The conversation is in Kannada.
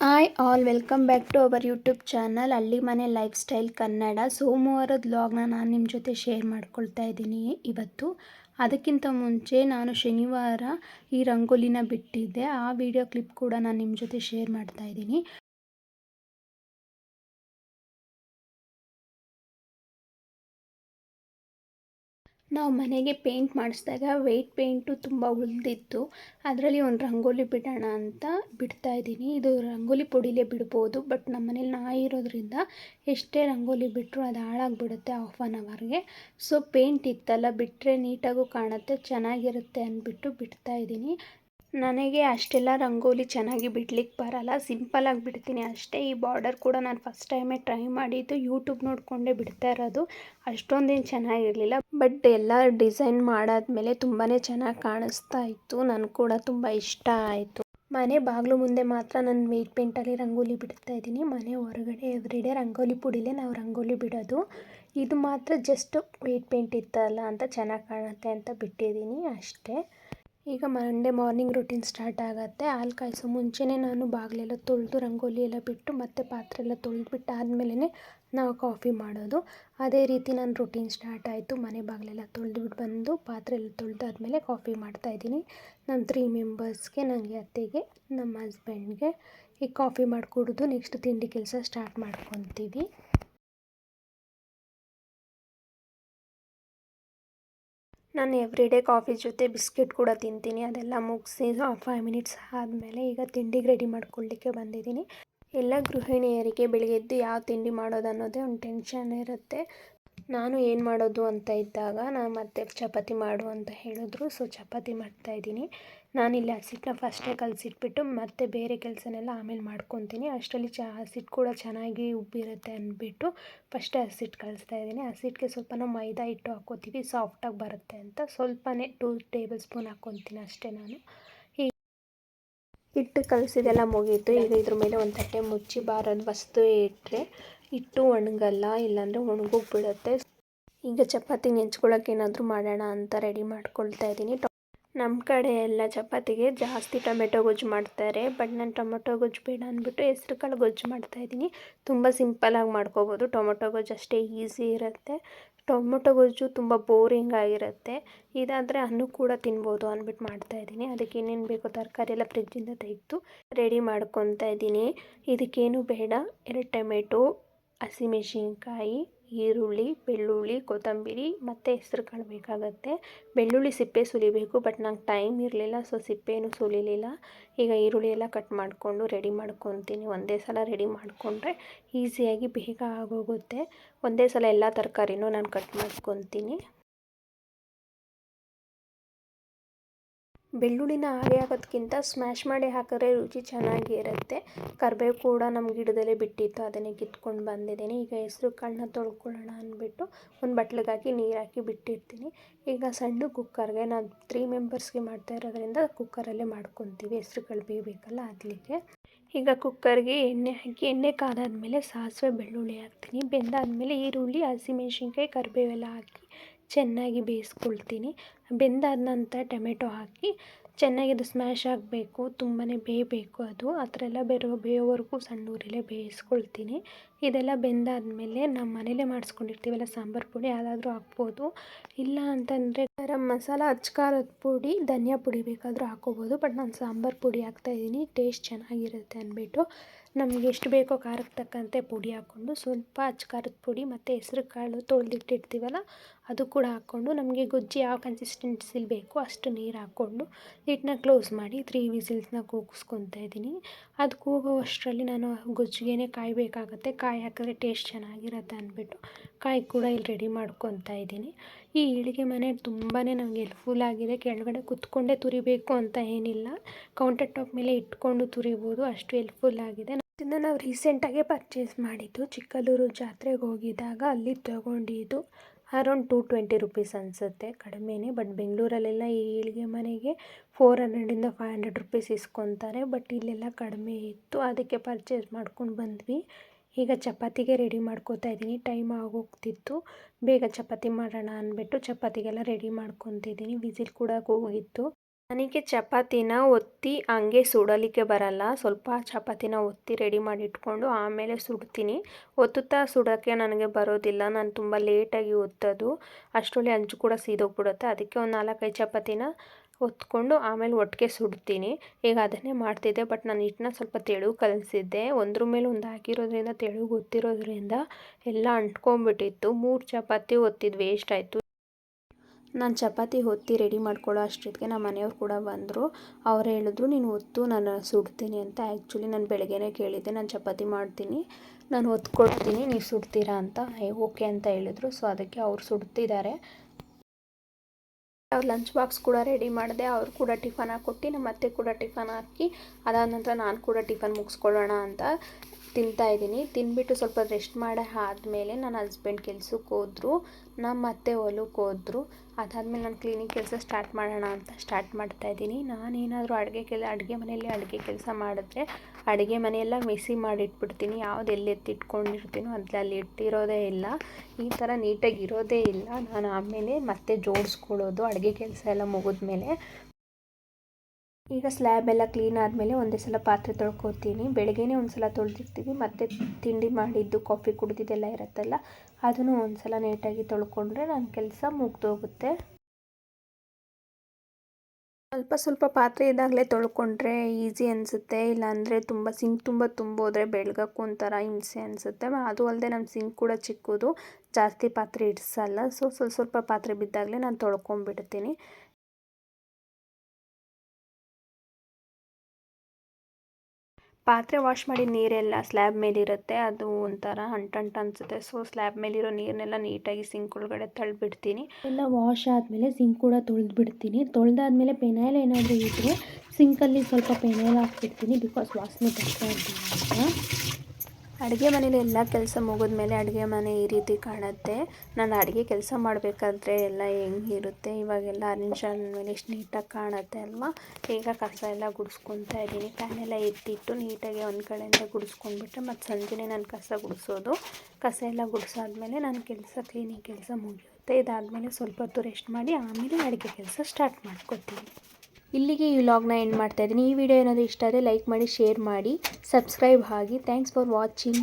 Hi all welcome back to our YouTube channel ಹಳ್ಳಿ ಮನೆ ಲೈಫ್ ಸ್ಟೈಲ್ ಕನ್ನಡ ಸೋಮವಾರದ ವ್ಲಾಗ್ನ ನಾನು ನಿಮ್ಮ ಜೊತೆ ಶೇರ್ ಮಾಡ್ಕೊಳ್ತಾ ಇದ್ದೀನಿ ಇವತ್ತು. ಅದಕ್ಕಿಂತ ಮುಂಚೆ ನಾನು ಶನಿವಾರ ಈ ರಂಗೋಲಿನ ಬಿಟ್ಟಿದ್ದೆ. ಆ ವಿಡಿಯೋ ಕ್ಲಿಪ್ ಕೂಡ ನಾನು ನಿಮ್ಮ ಜೊತೆ ಶೇರ್ ಮಾಡ್ತಾ ಇದ್ದೀನಿ. ನಾವು ಮನೆಗೆ ಪೇಂಟ್ ಮಾಡಿಸಿದಾಗ ವೆಯ್ಟ್ ಪೇಂಟು ತುಂಬ ಉಳಿದಿತ್ತು. ಅದರಲ್ಲಿ ಒಂದು ರಂಗೋಲಿ ಬಿಡೋಣ ಅಂತ ಬಿಡ್ತಾ ಇದ್ದೀನಿ. ಇದು ರಂಗೋಲಿ ಪುಡಿಲೇ ಬಿಡ್ಬೋದು, ಬಟ್ ನಮ್ಮ ಮನೇಲಿ ನಾಯಿ ಇರೋದ್ರಿಂದ ಎಷ್ಟೇ ರಂಗೋಲಿ ಬಿಟ್ಟರೂ ಅದು ಹಾಳಾಗಿಬಿಡುತ್ತೆ ಹಾಫ್ ಆನ್ ಅವರ್ಗೆ ಸೊ ಪೇಂಟ್ ಇತ್ತಲ್ಲ ಬಿಟ್ಟರೆ ನೀಟಾಗೂ ಕಾಣುತ್ತೆ, ಚೆನ್ನಾಗಿರುತ್ತೆ ಅಂದ್ಬಿಟ್ಟು ಬಿಡ್ತಾ ಇದ್ದೀನಿ. ನನಗೆ ಅಷ್ಟೆಲ್ಲ ರಂಗೋಲಿ ಚೆನ್ನಾಗಿ ಬಿಡ್ಲಿಕ್ಕೆ ಬರಲ್ಲ. ಸಿಂಪಲಾಗಿ ಬಿಡ್ತೀನಿ ಅಷ್ಟೇ. ಈ ಬಾರ್ಡರ್ ಕೂಡ ನಾನು ಫಸ್ಟ್ ಟೈಮೇ ಟ್ರೈ ಮಾಡಿದ್ದು ಯೂಟ್ಯೂಬ್ ನೋಡಿಕೊಂಡೇ ಬಿಡ್ತಾ ಇರೋದು. ಅಷ್ಟೊಂದೇನು ಚೆನ್ನಾಗಿರಲಿಲ್ಲ. ಬಟ್ ಎಲ್ಲ ಡಿಸೈನ್ ಮಾಡಾದ್ಮೇಲೆ ತುಂಬಾ ಚೆನ್ನಾಗಿ ಕಾಣಿಸ್ತಾ ಇತ್ತು. ನನಗೆ ಕೂಡ ತುಂಬ ಇಷ್ಟ ಆಯಿತು. ಮನೆ ಬಾಗಿಲು ಮುಂದೆ ಮಾತ್ರ ನಾನು ವೇಟ್ ಪೇಂಟಲ್ಲಿ ರಂಗೋಲಿ ಬಿಡ್ತಾ ಇದ್ದೀನಿ. ಮನೆ ಹೊರಗಡೆ ಎವ್ರಿಡೇ ರಂಗೋಲಿ ಪುಡಿಲೇ ನಾವು ರಂಗೋಲಿ ಬಿಡೋದು. ಇದು ಮಾತ್ರ ಜಸ್ಟ್ ವೇಟ್ ಪೇಂಟ್ ಇತ್ತಲ್ಲ ಅಂತ ಚೆನ್ನಾಗಿ ಕಾಣುತ್ತೆ ಅಂತ ಬಿಟ್ಟಿದ್ದೀನಿ ಅಷ್ಟೇ. ಈಗ ಮಂಡೇ ಮಾರ್ನಿಂಗ್ ರುಟೀನ್ ಸ್ಟಾರ್ಟ್ ಆಗುತ್ತೆ. ಹಾಲು ಕಾಯಿಸೋ ಮುಂಚೆನೇ ನಾನು ಬಾಗಿಲೆಲ್ಲ ತೊಳೆದು, ರಂಗೋಲಿ ಎಲ್ಲ ಬಿಟ್ಟು ಮತ್ತೆ ಪಾತ್ರೆ ಎಲ್ಲ ತೊಳೆದ್ಬಿಟ್ಟು ಆದಮೇಲೆ ನಾವು ಕಾಫಿ ಮಾಡೋದು. ಅದೇ ರೀತಿ ನನ್ನ ರುಟೀನ್ ಸ್ಟಾರ್ಟ್ ಆಯಿತು. ಮನೆ ಬಾಗಿಲೆಲ್ಲ ತೊಳೆದ್ಬಿಟ್ಟು ಬಂದು ಪಾತ್ರೆ ಎಲ್ಲ ತೊಳೆದಾದ್ಮೇಲೆ ಕಾಫಿ ಮಾಡ್ತಾಯಿದ್ದೀನಿ ನಮ್ಮ ತ್ರೀ ಮೆಂಬರ್ಸ್ಗೆ ನನಗೆ ಅತ್ತೆಗೆ ನಮ್ಮ ಹಸ್ಬೆಂಡ್ಗೆ ಈಗ ಕಾಫಿ ಮಾಡಿಕೊಡೋದು. ನೆಕ್ಸ್ಟ್ ತಿಂಡಿ ಕೆಲಸ ಸ್ಟಾರ್ಟ್ ಮಾಡ್ಕೊತೀವಿ. ನಾನು ಎವ್ರಿ ಡೇ ಕಾಫಿ ಜೊತೆ ಬಿಸ್ಕೆಟ್ ಕೂಡ ತಿಂತೀನಿ. ಅದೆಲ್ಲ ಮುಗಿಸಿ ಫೈವ್ ಮಿನಿಟ್ಸ್ ಆದಮೇಲೆ ಈಗ ತಿಂಡಿಗೆ ರೆಡಿ ಮಾಡ್ಕೊಳ್ಳಿಕ್ಕೆ ಬಂದಿದ್ದೀನಿ. ಎಲ್ಲ ಗೃಹಿಣಿಯರಿಗೆ ಬೆಳಗ್ಗೆ ಯಾವ ತಿಂಡಿ ಮಾಡೋದು ಅನ್ನೋದೇ ಒಂದು ಟೆನ್ಷನ್ ಇರುತ್ತೆ. ನಾನು ಏನು ಮಾಡೋದು ಅಂತ ಇದ್ದಾಗ ನಾನು ಮತ್ತೆ ಚಪಾತಿ ಮಾಡು ಅಂತ ಹೇಳಿದ್ರು. ಸೊ ಚಪಾತಿ ಮಾಡ್ತಾಯಿದ್ದೀನಿ ನಾನಿಲ್ಲಿ ಹಸಿಟ್ಟನ್ನ ಫಸ್ಟೇ ಕಲಸಿಟ್ಬಿಟ್ಟು ಮತ್ತೆ ಬೇರೆ ಕೆಲಸನೆಲ್ಲ ಆಮೇಲೆ ಮಾಡ್ಕೊತೀನಿ. ಅಷ್ಟರಲ್ಲಿ ಚ ಹಸಿಟ್ಟು ಕೂಡ ಚೆನ್ನಾಗಿ ಉಬ್ಬಿರುತ್ತೆ ಅಂದ್ಬಿಟ್ಟು ಫಸ್ಟೇ ಹಸಿಟ್ಟು ಕಲಿಸ್ತಾ ಇದ್ದೀನಿ. ಹಸಿಟ್ಟಿಗೆ ಸ್ವಲ್ಪ ನಾವು ಮೈದಾ ಹಿಟ್ಟು ಹಾಕ್ಕೋತೀವಿ ಸಾಫ್ಟಾಗಿ ಬರುತ್ತೆ ಅಂತ. ಸ್ವಲ್ಪನೇ ಟೂ ಟೇಬಲ್ ಸ್ಪೂನ್ ಹಾಕ್ಕೊತೀನಿ ಅಷ್ಟೇ ನಾನು. ಹಿಟ್ಟು ಕಲಸಿದೆಲ್ಲ ಮುಗೀತು. ಈಗ ಇದ್ರ ಮೇಲೆ ಒಂದು ತಟ್ಟೆ ಮುಚ್ಚಿ ಬಾರದು ವಸ್ತು ಇಟ್ಟರೆ ಹಿಟ್ಟು ಒಣಗಲ್ಲ, ಇಲ್ಲಾಂದರೆ ಒಣಗೋಗ್ಬಿಡುತ್ತೆ. ಈಗ ಚಪಾತಿ ನೆಂಚ್ಕೊಳ್ಳೋಕೆ ಏನಾದರೂ ಮಾಡೋಣ ಅಂತ ರೆಡಿ ಮಾಡ್ಕೊಳ್ತಾ ಇದ್ದೀನಿ. ನಮ್ಮ ಕಡೆ ಎಲ್ಲ ಚಪಾತಿಗೆ ಜಾಸ್ತಿ ಟೊಮೆಟೊ ಗೊಜ್ಜು ಮಾಡ್ತಾರೆ. ಬಟ್ ನಾನು ಟೊಮೆಟೊ ಗೊಜ್ಜು ಬೇಡ ಅಂದ್ಬಿಟ್ಟು ಹೆಸ್ರು ಕಾಳು ಗೊಜ್ಜು ಮಾಡ್ತಾಯಿದ್ದೀನಿ ತುಂಬ ಸಿಂಪಲಾಗಿ ಮಾಡ್ಕೋಬೋದು. ಟೊಮೆಟೊ ಗೊಜ್ಜು ಅಷ್ಟೇ ಈಸಿ ಇರುತ್ತೆ. ಟೊಮೊಟೊ ಗೊಜ್ಜು ತುಂಬ ಬೋರಿಂಗ್ ಆಗಿರುತ್ತೆ. ಇದಾದರೆ ಅನ್ನ ಕೂಡ ತಿನ್ಬೋದು ಅಂದ್ಬಿಟ್ಟು ಮಾಡ್ತಾಯಿದ್ದೀನಿ ಅದಕ್ಕೆ ಏನೇನು ಬೇಕೋ ತರಕಾರಿ ಎಲ್ಲ ಫ್ರಿಜ್ಜಿಂದ ತೆಗೆದು ರೆಡಿ ಮಾಡ್ಕೊತಾ ಇದ್ದೀನಿ. ಇದಕ್ಕೇನು ಬೇಡ. ಎರಡು ಟೊಮೆಟೊ, ಹಸಿಮೆಣ್ಸಿನ್ಕಾಯಿ ಈರುಳ್ಳಿ, ಬೆಳ್ಳುಳ್ಳಿ, ಕೊತ್ತಂಬರಿ ಮತ್ತು ಹೆಸ್ರು ಕಾಳು ಬೇಕಾಗುತ್ತೆ. ಬೆಳ್ಳುಳ್ಳಿ ಸಿಪ್ಪೆ ಸುಲಿಬೇಕು ಬಟ್ ನಂಗೆ ಟೈಮ್ ಇರಲಿಲ್ಲ ಸೊ ಸಿಪ್ಪೆನೂ ಸುಲಿಲಿಲ್ಲ. ಈಗ ಈರುಳ್ಳಿ ಎಲ್ಲ ಕಟ್ ಮಾಡಿಕೊಂಡು ರೆಡಿ ಮಾಡ್ಕೊತೀನಿ. ಒಂದೇ ಸಲ ರೆಡಿ ಮಾಡಿಕೊಂಡ್ರೆ ಈಸಿಯಾಗಿ ಬೇಗ ಆಗೋಗುತ್ತೆ. ಒಂದೇ ಸಲ ಎಲ್ಲ ತರಕಾರಿನೂ ನಾನು ಕಟ್ ಮಾಡ್ಕೊತೀನಿ. ಬೆಳ್ಳುಳ್ಳಿನ ಹಾಗೆ ಹಾಕೋದ್ಕಿಂತ ಸ್ಮ್ಯಾಶ್ ಮಾಡಿ ಹಾಕಿದ್ರೆ ರುಚಿ ಚೆನ್ನಾಗಿ ಇರುತ್ತೆ. ಕರಿಬೇವು ಕೂಡ ನಮ್ಮ ಗಿಡದಲ್ಲೇ ಬಿಟ್ಟಿತ್ತು, ಅದನ್ನೇ ಕಿತ್ಕೊಂಡು ಬಂದಿದ್ದೀನಿ. ಈಗ ಹೆಸ್ರು ಕಾಳನ್ನ ತೊಳ್ಕೊಳ್ಳೋಣ ಅಂದ್ಬಿಟ್ಟು ಒಂದು ಬಟ್ಲಿಗಾಕಿ ನೀರು ಹಾಕಿ ಬಿಟ್ಟಿರ್ತೀನಿ. ಈಗ ಸಣ್ಣ ಕುಕ್ಕರ್ಗೆ ನಾನು ತ್ರೀ ಮೆಂಬರ್ಸ್ಗೆ ಮಾಡ್ತಾ ಇರೋದ್ರಿಂದ ಕುಕ್ಕರಲ್ಲೇ ಮಾಡ್ಕೊತೀವಿ. ಹೆಸ್ರು ಕಾಳು ಬೇಯಬೇಕಲ್ಲ ಅದಕ್ಕೆ ಈಗ ಕುಕ್ಕರ್ಗೆ ಎಣ್ಣೆ ಹಾಕಿ, ಎಣ್ಣೆ ಕಾದಾದ್ಮೇಲೆ ಸಾಸಿವೆ ಬೆಳ್ಳುಳ್ಳಿ ಹಾಕ್ತೀನಿ. ಬೆಂದಾದ್ಮೇಲೆ ಈರುಳ್ಳಿ ಹಸಿಮೆಣ್ಸಿನ್ಕಾಯಿ ಕರಿಬೇವೆಲ್ಲ ಹಾಕಿ ಚೆನ್ನಾಗಿ ಬೇಯಿಸ್ಕೊಳ್ತೀನಿ. ಬೆಂದಾದ ನಂತರ ಟೊಮೆಟೊ ಹಾಕಿ ಚೆನ್ನಾಗಿ ಅದು ಸ್ಮ್ಯಾಶ್ ಆಗಬೇಕು. ತುಂಬಾ ಬೇಯಬೇಕು ಅದು. ಆ ಥರ ಎಲ್ಲ ಬೇರೋ, ಬೇಯೋವರೆಗೂ ಸಣ್ಣ ಊರಲ್ಲೇ ಬೇಯಿಸ್ಕೊಳ್ತೀನಿ. ಇದೆಲ್ಲ ಬೆಂದಾದಮೇಲೆ ನಮ್ಮ ಮನೇಲೇ ಮಾಡಿಸ್ಕೊಂಡಿರ್ತೀವಲ್ಲ, ಸಾಂಬಾರು ಪುಡಿ ಯಾವುದಾದ್ರೂ ಹಾಕ್ಬೋದು. ಇಲ್ಲ ಅಂತಂದರೆ ಗರಂ ಮಸಾಲ, ಅಚ್ಕಾರದ ಪುಡಿ, ಧನಿಯಾ ಪುಡಿ ಬೇಕಾದರೂ ಹಾಕ್ಕೋಬೋದು. ಬಟ್ ನಾನು ಸಾಂಬಾರು ಪುಡಿ ಹಾಕ್ತಾಯಿದ್ದೀನಿ ಟೇಸ್ಟ್ ಚೆನ್ನಾಗಿರುತ್ತೆ ಅಂದ್ಬಿಟ್ಟು ನಮಗೆ ಎಷ್ಟು ಬೇಕೋ ಖಾರಕ್ಕೆ ತಕ್ಕಂತೆ ಪುಡಿ ಹಾಕ್ಕೊಂಡು ಸ್ವಲ್ಪ ಅಚ್ಕಾರದ ಪುಡಿ ಮತ್ತು ಹೆಸ್ರು ಕಾಳು ತೊಳೆದಿಟ್ಟಿರ್ತೀವಲ್ಲ ಅದು ಕೂಡ ಹಾಕ್ಕೊಂಡು ನಮಗೆ ಗೊಜ್ಜು ಯಾವ ಕನ್ಸಿಸ್ಟೆನ್ಸಿಲಿ ಬೇಕು ಅಷ್ಟು ನೀರು ಹಾಕ್ಕೊಂಡು ಲಿಡ್ನ ಕ್ಲೋಸ್ ಮಾಡಿ ತ್ರೀ ವಿಸಿಲ್ಸ್ನ ಕೂಗಿಸ್ಕೊತಾ ಇದ್ದೀನಿ. ಅದು ಕೂಗುವಷ್ಟರಲ್ಲಿ ನಾನು ಗೊಜ್ಜಿಗೆ ಕಾಯಿ ಬೇಕಾಗುತ್ತೆ. ಕಾಯಿ ಹಾಕಿದ್ರೆ ಟೇಸ್ಟ್ ಚೆನ್ನಾಗಿರುತ್ತೆ ಅಂದ್ಬಿಟ್ಟು ಕಾಯಿ ಕೂಡ ಇಲ್ಲಿ ರೆಡಿ ಮಾಡ್ಕೊತಾ ಇದ್ದೀನಿ. ಈ ಇಳಿಗೆ ಮನೆ ತುಂಬಾ ನಮಗೆ ಹೆಲ್ಪ್ಫುಲ್ ಆಗಿದೆ. ಕೆಳಗಡೆ ಕುತ್ಕೊಂಡೇ ತುರಿಬೇಕು ಅಂತ ಏನಿಲ್ಲ. ಕೌಂಟರ್ ಟಾಪ್ ಮೇಲೆ ಇಟ್ಕೊಂಡು ತುರಿಬೋದು. ಅಷ್ಟು ಹೆಲ್ಪ್ಫುಲ್ ಆಗಿದೆ. ಇದನ್ನು ನಾವು ರೀಸೆಂಟಾಗೆ ಪರ್ಚೇಸ್ ಮಾಡಿದ್ದು ಚಿಕ್ಕಲೂರು ಜಾತ್ರೆಗೆ ಹೋಗಿದ್ದಾಗ ಅಲ್ಲಿ ತೊಗೊಂಡಿದ್ದು ಅರೌಂಡ್ ಟೂ ಟ್ವೆಂಟಿ ರುಪೀಸ್ ಅನಿಸುತ್ತೆ ಕಡಿಮೆನೇ, ಬಟ್ ಬೆಂಗಳೂರಲ್ಲೆಲ್ಲ ಈ ಈಳಿಗೆ ಮನೆಗೆ ಫೋರ್ ಹಂಡ್ರೆಡಿಂದ ಫೈವ್ ಹಂಡ್ರೆಡ್ ರುಪೀಸ್ ಇಸ್ಕೊತಾರೆ, ಬಟ್ ಇಲ್ಲೆಲ್ಲ ಕಡಿಮೆ ಇತ್ತು. ಅದಕ್ಕೆ ಪರ್ಚೇಸ್ ಮಾಡ್ಕೊಂಡು ಬಂದ್ವಿ. ಈಗ ಚಪಾತಿಗೆ ರೆಡಿ ಮಾಡ್ಕೋತಾ ಇದ್ದೀನಿ. ಟೈಮ್ ಆಗೋಗ್ತಿತ್ತು. ಬೇಗ ಚಪಾತಿ ಮಾಡೋಣ ಅಂದ್ಬಿಟ್ಟು ಚಪಾತಿಗೆಲ್ಲ ರೆಡಿ ಮಾಡ್ಕೊತಿದ್ದೀನಿ. ವಿಸಿಲ್ ಕೂಡ ಹೋಗಿತ್ತು. ನನಗೆ ಚಪಾತಿನ ಒತ್ತಿ ಹಂಗೆ ಸುಡಲಿಕ್ಕೆ ಬರಲ್ಲ. ಸ್ವಲ್ಪ ಚಪಾತಿನ ಒತ್ತಿ ರೆಡಿ ಮಾಡಿ ಇಟ್ಕೊಂಡು ಆಮೇಲೆ ಸುಡ್ತೀನಿ. ಒತ್ತುತ್ತಾ ಸುಡೋಕ್ಕೆ ನನಗೆ ಬರೋದಿಲ್ಲ. ನಾನು ತುಂಬ ಲೇಟಾಗಿ ಒತ್ತೋದು. ಅಷ್ಟರಲ್ಲಿ ಅಂಚು ಕೂಡ ಸೀದೋಗ್ಬಿಡುತ್ತೆ. ಅದಕ್ಕೆ ಒಂದು ನಾಲ್ಕೈದು ಚಪಾತಿನ ಒತ್ಕೊಂಡು ಆಮೇಲೆ ಒಟ್ಟಿಗೆ ಸುಡ್ತೀನಿ. ಈಗ ಅದನ್ನೇ ಮಾಡ್ತಿದ್ದೆ, ಬಟ್ ನಾನು ಹಿಟ್ಟನ್ನ ಸ್ವಲ್ಪ ತೆಳು ಕಲಿಸಿದ್ದೆ. ಒಂದ್ರ ಮೇಲೆ ಒಂದು ಹಾಕಿರೋದ್ರಿಂದ, ತೆಳು ಗೊತ್ತಿರೋದ್ರಿಂದ ಎಲ್ಲ ಅಂಟ್ಕೊಂಡ್ಬಿಟ್ಟಿತ್ತು. ಮೂರು ಚಪಾತಿ ಒತ್ತಿದ್ದು ವೇಸ್ಟ್ ಆಯಿತು. ನಾನು ಚಪಾತಿ, ಹೊತ್ತಿ ರೆಡಿ ಮಾಡ್ಕೊಳ್ಳೋ ಅಷ್ಟೊತ್ತಿಗೆ ನಮ್ಮ ಮನೆಯವ್ರು ಕೂಡ ಬಂದರು. ಅವ್ರು ಹೇಳಿದ್ರು, ನೀನು ಹೊತ್ತು, ನಾನು ಸುಡ್ತೀನಿ ಅಂತ. ಆ್ಯಕ್ಚುಲಿ ನಾನು ಬೆಳಗ್ಗೆನೇ ಕೇಳಿದ್ದೆ, ನಾನು ಚಪಾತಿ ಮಾಡ್ತೀನಿ, ನಾನು ಹೊತ್ಕೊಳ್ತೀನಿ, ನೀವು ಸುಡ್ತೀರಾ ಅಂತ. ಓಕೆ ಅಂತ ಹೇಳಿದ್ರು. ಸೊ ಅದಕ್ಕೆ ಅವ್ರು ಸುಡ್ತಿದ್ದಾರೆ. ಅವ್ರು ಲಂಚ್ ಬಾಕ್ಸ್ ಕೂಡ ರೆಡಿ ಮಾಡಿದೆ. ಅವ್ರು ಕೂಡ ಟಿಫನ್ ಹಾಕ್ಕೊಟ್ಟು ನಮ್ಮ ಅತ್ತೆ ಕೂಡ ಟಿಫನ್ ಹಾಕಿ ಅದಾದ ನಂತರ ನಾನು ಕೂಡ ಟಿಫನ್ ಮುಗಿಸ್ಕೊಳ್ಳೋಣ ಅಂತ. ತಿಂತಾ ಇದ್ದೀನಿ. ತಿಂದ್ಬಿಟ್ಟು ಸ್ವಲ್ಪ ರೆಸ್ಟ್ ಮಾಡಿ ಆದಮೇಲೆ ನನ್ನ ಹಸ್ಬೆಂಡ್ ಕೆಲ್ಸಕ್ಕೆ ಹೋದ್ರು. ನಮ್ಮ ಅತ್ತೆ ಹೊಲಕ್ಕೆ ಹೋದ್ರು. ಅದಾದಮೇಲೆ ನಾನು ಕ್ಲೀನಿಂಗ್ ಕೆಲಸ ಸ್ಟಾರ್ಟ್ ಮಾಡೋಣ ಅಂತ ಸ್ಟಾರ್ಟ್ ಮಾಡ್ತಾ ಇದ್ದೀನಿ. ನಾನೇನಾದರೂ ಅಡುಗೆ ಕೆಲ, ಅಡುಗೆ ಮನೆಯಲ್ಲಿ ಅಡುಗೆ ಕೆಲಸ ಮಾಡಿದ್ರೆ ಅಡುಗೆ ಮನೆಯೆಲ್ಲ ಮಿಸಿ ಮಾಡಿಟ್ಬಿಡ್ತೀನಿ. ಯಾವ್ದು ಎಲ್ಲಿ ಎತ್ತಿಟ್ಕೊಂಡಿರ್ತೀನೋ ಅದ್ರಲ್ಲಿ ಅಲ್ಲಿ ಇಟ್ಟಿರೋದೇ ಇಲ್ಲ. ಈ ಥರ ನೀಟಾಗಿ ಇರೋದೇ ಇಲ್ಲ. ನಾನು ಆಮೇಲೆ ಮತ್ತೆ ಜೋಡಿಸ್ಕೊಳ್ಳೋದು, ಅಡುಗೆ ಕೆಲಸ ಎಲ್ಲ ಮುಗಿದ್ಮೇಲೆ ಈಗ ಸ್ಲ್ಯಾಬ್ ಎಲ್ಲ ಕ್ಲೀನ್ ಆದಮೇಲೆ ಒಂದೇ ಸಲ ಪಾತ್ರೆ ತೊಳ್ಕೊತೀನಿ. ಬೆಳಗ್ಗೆನೇ ಒಂದು ಸಲ ತೊಳೆದಿರ್ತೀವಿ, ಮತ್ತು ತಿಂಡಿ ಮಾಡಿದ್ದು ಕಾಫಿ ಕುಡಿದಿದ್ದೆಲ್ಲ ಇರುತ್ತಲ್ಲ, ಅದನ್ನು ಒಂದು ಸಲ ನೀಟಾಗಿ ತೊಳ್ಕೊಂಡ್ರೆ ನನ್ನ ಕೆಲಸ ಮುಗ್ದೋಗುತ್ತೆ. ಸ್ವಲ್ಪ ಸ್ವಲ್ಪ ಪಾತ್ರೆ ಇದ್ದಾಗಲೇ ತೊಳ್ಕೊಂಡ್ರೆ ಈಸಿ ಅನಿಸುತ್ತೆ. ಇಲ್ಲಾಂದರೆ ತುಂಬ ಸಿಂಕ್ ತುಂಬ ತುಂಬೋದ್ರೆ ಬೆಳಗಕ್ಕೂ ಒಂಥರ ಹಿಂಸೆ ಅನಿಸುತ್ತೆ. ಅದು ಅಲ್ಲದೆ ನಮ್ಮ ಸಿಂಕ್ ಕೂಡ ಚಿಕ್ಕದು, ಜಾಸ್ತಿ ಪಾತ್ರೆ ಇಡಿಸಲ್ಲ. ಸೊ ಸ್ವಲ್ಪ ಸ್ವಲ್ಪ ಪಾತ್ರೆ ಬಿದ್ದಾಗಲೇ ನಾನು ತೊಳ್ಕೊಂಬಿಡ್ತೀನಿ ಪಾತ್ರೆ ವಾಶ್ ಮಾಡಿ ನೀರೆಲ್ಲ ಸ್ಲ್ಯಾಬ್ ಮೇಲಿರುತ್ತೆ, ಅದು ಒಂಥರ ಅಂಟಂಟ ಅನಿಸುತ್ತೆ. ಸೊ ಸ್ಲ್ಯಾಬ್ ಮೇಲಿರೋ ನೀರನ್ನೆಲ್ಲ ನೀಟಾಗಿ ಸಿಂಕ್ ಒಳಗಡೆ ತಳ್ಳಿಬಿಡ್ತೀನಿ ಎಲ್ಲ ವಾಶ್ ಆದಮೇಲೆ ಸಿಂಕ್ ಕೂಡ ತೊಳೆದು ಬಿಡ್ತೀನಿ ತೊಳೆದಾದ್ಮೇಲೆ ಪೆನಾಯ್ಲ್ ಏನಾದರೂ ಇದ್ದರೆ ಸಿಂಕಲ್ಲಿ ಸ್ವಲ್ಪ ಪೆನಾಯ್ಲ್ ಹಾಕ್ಬಿಡ್ತೀನಿ, ಬಿಕಾಸ್ ವಾಸನೆ ಬರ್ತಾ ಇರ್ತೀನಿ ಅಂತ. ಅಡುಗೆ ಮನೇಲಿ ಎಲ್ಲ ಕೆಲಸ ಮುಗಿದ್ಮೇಲೆ ಅಡುಗೆ ಮನೆ ಈ ರೀತಿ ಕಾಣುತ್ತೆ. ನಾನು ಅಡುಗೆ ಕೆಲಸ ಮಾಡಬೇಕಾದ್ರೆ ಎಲ್ಲ ಹೆಂಗಿರುತ್ತೆ ಇವಾಗೆಲ್ಲ ಅರೇಂಜ್ ಆದಮೇಲೆ ಎಷ್ಟು ನೀಟಾಗಿ ಕಾಣುತ್ತೆ ಅಲ್ವಾ? ಈಗ ಕಸ ಎಲ್ಲ ಗುಡಿಸ್ಕೊತಾ ಇದ್ದೀನಿ. ಫ್ಯಾನ್ ಎಲ್ಲ ಎತ್ತಿಟ್ಟು ನೀಟಾಗಿ ಒಂದು ಕಡೆಯಿಂದ ಗುಡಿಸ್ಕೊಂಡ್ಬಿಟ್ರೆ ಮತ್ತು ಸಂಜೆನೇ ನಾನು ಕಸ ಗುಡಿಸೋದು. ಕಸ ಎಲ್ಲ ಗುಡಿಸಾದ್ಮೇಲೆ ನಾನು ಕೆಲಸ ಕ್ಲೀನಿಂಗ್ ಕೆಲಸ ಮುಗಿಯುತ್ತೆ. ಇದಾದಮೇಲೆ ಸ್ವಲ್ಪ ಹೊತ್ತು ರೆಸ್ಟ್ ಮಾಡಿ ಆಮೇಲೆ ಅಡುಗೆ ಕೆಲಸ ಸ್ಟಾರ್ಟ್ ಮಾಡ್ಕೊತೀನಿ. ಇಲ್ಲಿಗೆ ಈ ವ್ಲಾಗ್ನ ಎಂಡ್ ಮಾಡ್ತಾ ಇದ್ದೀನಿ. ಈ ವಿಡಿಯೋ ಏನಾದರೂ ಇಷ್ಟ ಆದರೆ ಲೈಕ್ ಮಾಡಿ ಶೇರ್ ಮಾಡಿ ಸಬ್ಸ್ಕ್ರೈಬ್ ಆಗಿ. Thanks for watching